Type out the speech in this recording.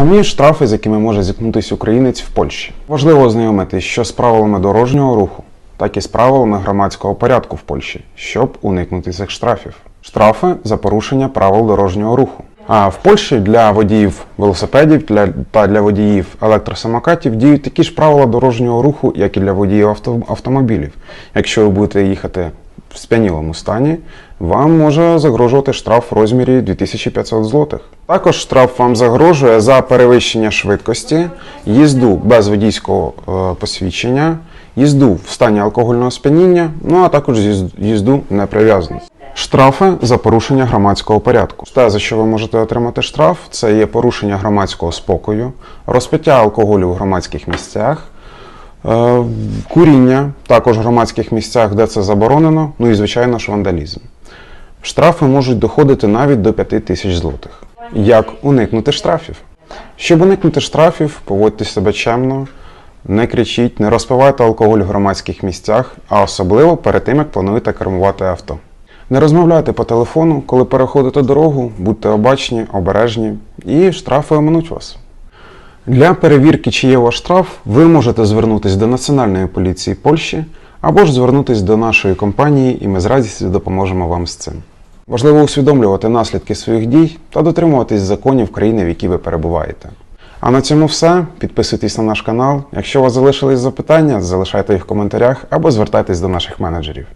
Основні штрафи, з якими може зіткнутися українець в Польщі. Важливо ознайомитись що з правилами дорожнього руху, так і з правилами громадського порядку в Польщі, щоб уникнути цих штрафів. Штрафи за порушення правил дорожнього руху. А в Польщі для водіїв велосипедів для, та для водіїв електросамокатів діють такі ж правила дорожнього руху, як і для водіїв авто, автомобілів. Якщо ви будете їхати в сп'янілому стані, вам може загрожувати штраф в розмірі 2500 злотих. Також штраф вам загрожує за перевищення швидкості, їзду без водійського е, посвідчення, їзду в стані алкогольного сп'яніння, ну а також їзд- їзду неприв'язаність. Штрафи за порушення громадського порядку. Те, за що ви можете отримати штраф, це є порушення громадського спокою, розпиття алкоголю в громадських місцях, Куріння також в громадських місцях, де це заборонено, ну і звичайно ж вандалізм. Штрафи можуть доходити навіть до 5 тисяч злотих. Як уникнути штрафів? Щоб уникнути штрафів, поводьте себе чемно, не кричіть, не розпивайте алкоголь в громадських місцях, а особливо перед тим, як плануєте кермувати авто. Не розмовляйте по телефону, коли переходите дорогу, будьте обачні, обережні, і штрафи оминуть вас. Для перевірки, чи є ваш штраф, ви можете звернутися до Національної поліції Польщі або ж звернутися до нашої компанії, і ми з радістю допоможемо вам з цим. Важливо усвідомлювати наслідки своїх дій та дотримуватись законів країни, в якій ви перебуваєте. А на цьому все. Підписуйтесь на наш канал. Якщо у вас залишились запитання, залишайте їх в коментарях або звертайтесь до наших менеджерів.